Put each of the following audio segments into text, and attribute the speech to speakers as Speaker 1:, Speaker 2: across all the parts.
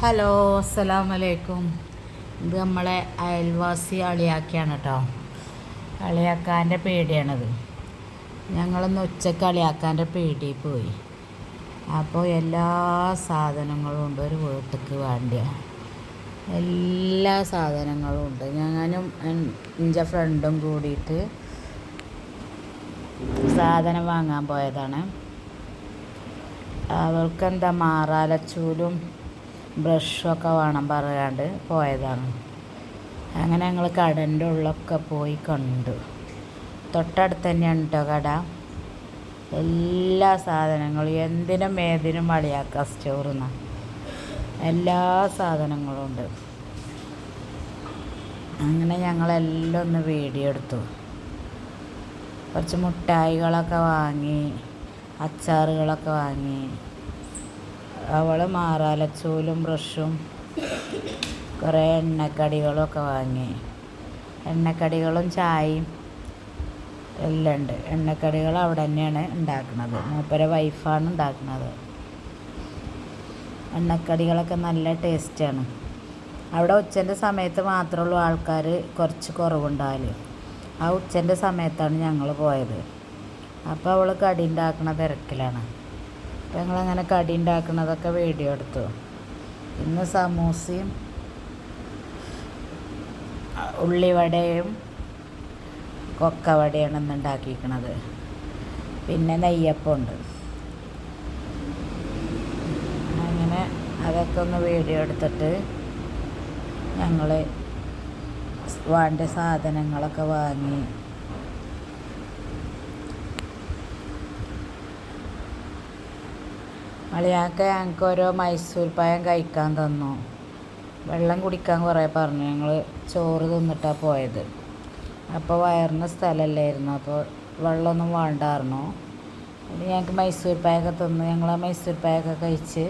Speaker 1: Hello അസ്സലാം വലൈക്കും ഇത് നമ്മളെ അയൽവാസി അളിയാക്കിയാണ് കേട്ടോ അളിയാക്കാന്റെ പേടിയാണത്. ഞങ്ങളൊന്ന് ഉച്ചയ്ക്ക് അളിയാക്കാന്റെ പേടി പോയി. അപ്പോൾ എല്ലാ സാധനങ്ങളും ഉണ്ട് ഒരു വീട്ടിലേക്ക് വേണ്ടിയ. എല്ലാ സാധനങ്ങളും ഉണ്ട്. ഞാനും എന്റെ ഫ്രണ്ടും കൂടിയിട്ട് സാധനം വാങ്ങാൻ പോയതാണ്. അവൾക്കെന്താ മാറാലച്ചൂലും ബ്രഷും ഒക്കെ വേണം പറയാണ്ട് പോയതാണ്. അങ്ങനെ ഞങ്ങൾ കടന്റെ ഉള്ളൊക്കെ പോയി കണ്ടു. തൊട്ടടുത്ത് തന്നെയാണ് കേട്ടോ കട. എല്ലാ സാധനങ്ങളും എന്തിനും ഏതിനും വളിയാക്കുക സ്റ്റോറിന്ന്. എല്ലാ സാധനങ്ങളും ഉണ്ട്. അങ്ങനെ ഞങ്ങളെല്ലാം ഒന്ന് വീഡിയോ എടുത്തു. കുറച്ച് മുട്ടായികളൊക്കെ വാങ്ങി അച്ചാറുകളൊക്കെ വാങ്ങി. അവൾ മാറാലച്ചൂലും ബ്രഷും കുറേ എണ്ണക്കടികളും ഒക്കെ വാങ്ങി. എണ്ണക്കടികളും ചായയും എല്ലാം ഉണ്ട്. എണ്ണക്കടികൾ അവിടെ തന്നെയാണ് ഉണ്ടാക്കുന്നത്. മൂപ്പര വൈഫാണ് ഉണ്ടാക്കുന്നത്. എണ്ണക്കടികളൊക്കെ നല്ല ടേസ്റ്റാണ് അവിടെ ഉച്ചന്റെ സമയത്ത് മാത്രമേ ഉള്ളൂ ആൾക്കാർ കുറച്ച് കുറവുണ്ടാൽ ആ ഉച്ചന്റെ സമയത്താണ് ഞങ്ങൾ പോയത്. അപ്പോൾ അവൾ കടി ഉണ്ടാക്കുന്ന തിരക്കിലാണ്. അപ്പോൾ ഞങ്ങളങ്ങനെ കടി ഉണ്ടാക്കുന്നതൊക്കെ വീഡിയോ എടുത്തു. ഇന്ന് സമൂസയും ഉള്ളിവടയും കൊക്കവടയാണ് ഇന്ന് ഉണ്ടാക്കിയിരിക്കണത്. പിന്നെ നെയ്യപ്പമുണ്ട്. അങ്ങനെ അതൊക്കെ ഒന്ന് വീഡിയോ എടുത്തിട്ട് ഞങ്ങൾ വേണ്ട സാധനങ്ങളൊക്കെ വാങ്ങി അളിയാക്ക ഞങ്ങൾക്ക് ഓരോ മൈസൂർ പഴം കഴിക്കാൻ തന്നു. വെള്ളം കുടിക്കാൻ കുറേ പറഞ്ഞു. ഞങ്ങൾ ചോറ് തിന്നിട്ടാണ് പോയത്. അപ്പോൾ വയറിന് സ്ഥലമല്ലായിരുന്നു അപ്പോൾ വെള്ളമൊന്നും വേണ്ടായിരുന്നു. ഞങ്ങൾക്ക് മൈസൂർ പായൊക്കെ തന്നു ഞങ്ങൾ ആ മൈസൂർ പായൊക്കെ കഴിച്ച്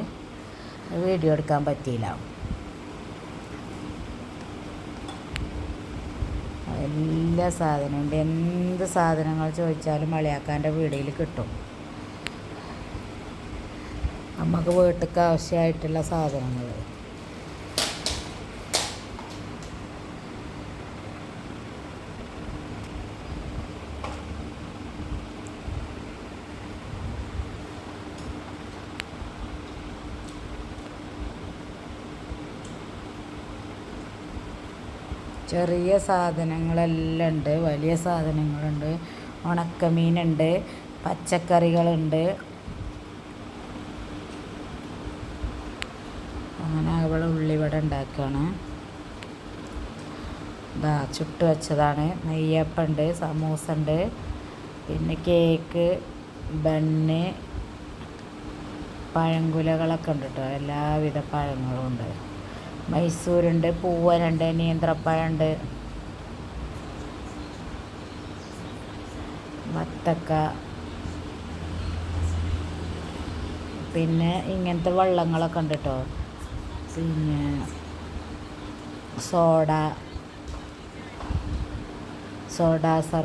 Speaker 1: വീഡിയോ എടുക്കാൻ പറ്റിയില്ല. എല്ലാ സാധനമുണ്ട് എന്ത് സാധനങ്ങൾ ചോദിച്ചാലും മലയാക്കാന്റെ വീടിൽ കിട്ടും. നമുക്ക് വീട്ടിലേക്ക് ആവശ്യമായിട്ടുള്ള സാധനങ്ങൾ. ചെറിയ സാധനങ്ങളെല്ലാം ഉണ്ട് വലിയ സാധനങ്ങളുണ്ട് ഉണക്കമീനുണ്ട് പച്ചക്കറികളുണ്ട് അങ്ങനെ അവൾ ഉള്ളിവട ഉണ്ടാക്കുകയാണ്. ഇതാ ചുട്ട് വെച്ചതാണ്. നെയ്യപ്പുണ്ട് സമൂസ ഉണ്ട് പിന്നെ കേക്ക് ബണ്ണ് പഴങ്കുലകളൊക്കെ ഉണ്ട് കേട്ടോ. എല്ലാവിധ പഴങ്ങളും ഉണ്ട്. മൈസൂരുണ്ട് പൂവനുണ്ട് നീന്ത്രപ്പഴമുണ്ട് വത്തക്ക പിന്നെ ഇങ്ങനത്തെ വള്ളങ്ങളൊക്കെ ഉണ്ട് കേട്ടോ. പിന്നെ സോഡ സോഡ സർ